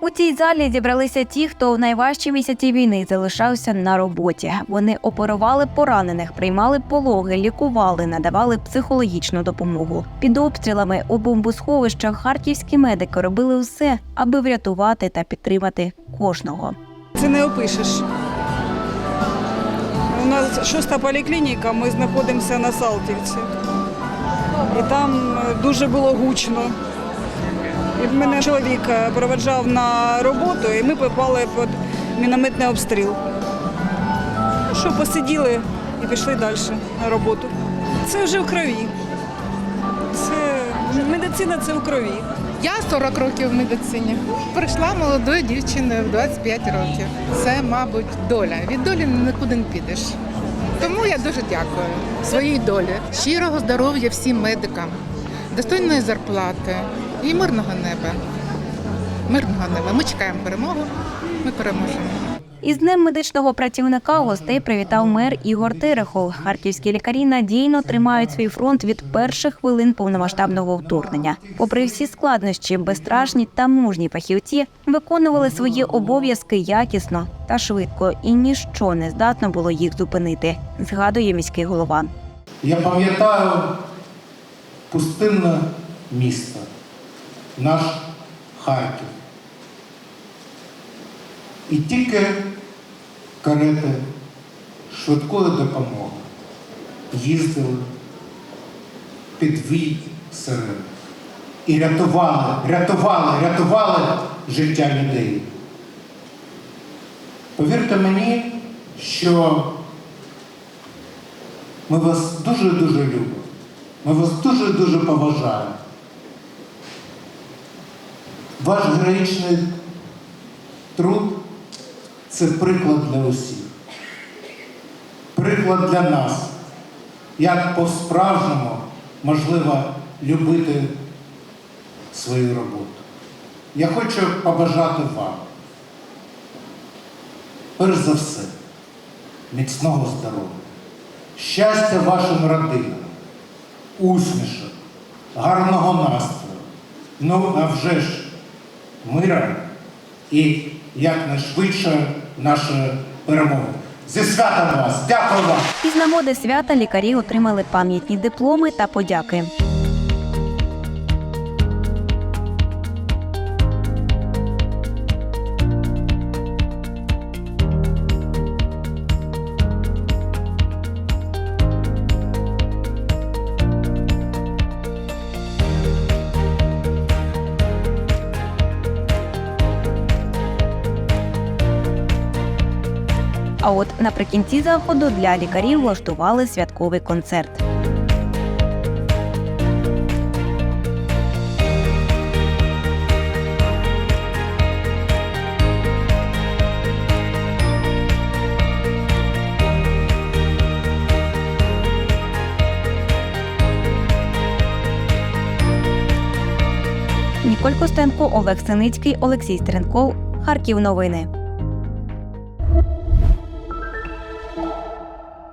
У цій залі зібралися ті, хто в найважчі місяці війни залишався на роботі. Вони оперували поранених, приймали пологи, лікували, надавали психологічну допомогу. Під обстрілами у бомбосховищах харківські медики робили все, аби врятувати та підтримати кожного. Це не опишеш. У нас шоста поліклініка, ми знаходимося на Салтівці. І там е, дуже було гучно. І мене чоловік е, проведжав на роботу, і ми попали під мінометний обстріл. Що посиділи і пішли далі на роботу. Це вже в крові. Це медицина це в крові. Я 40 років в медицині. Прийшла молодою дівчиною в 25 років. Це, мабуть, доля. Від долі нікуди не підеш. Тому я дуже дякую своїй долі. Щирого здоров'я всім медикам, достойної зарплати і мирного неба. Мирного неба. Ми чекаємо перемогу. Ми переможемо. Із днем медичного працівника гостей привітав мер Ігор Терехов. Харківські лікарі надійно тримають свій фронт від перших хвилин повномасштабного вторгнення. Попри всі складнощі, безстрашні та мужні фахівці виконували свої обов'язки якісно та швидко, і ніщо не здатно було їх зупинити. Згадує міський голова. Я пам'ятаю пустинне місто, наш Харків. І тільки карети швидкої допомоги їздили під вій сирен. І рятували, рятували, рятували життя людей. Повірте мені, що ми вас дуже-дуже любимо. Ми вас дуже-дуже поважаємо. Ваш героїчний труд це приклад для усіх. Приклад для нас, як по-справжньому можливо любити свою роботу. Я хочу побажати вам, перш за все, міцного здоров'я щастя вашим родинам, усмішок, гарного настрою, ну а вже ж мира і якнайшвидше нашої перемоги. Зі святом вас! Дякую вам! Із нагоди свята лікарі отримали пам'ятні дипломи та подяки. А от наприкінці заходу для лікарів влаштували святковий концерт. Ніколь Костенко, Олег Синицький, Олексій Стеренков. Харків новини.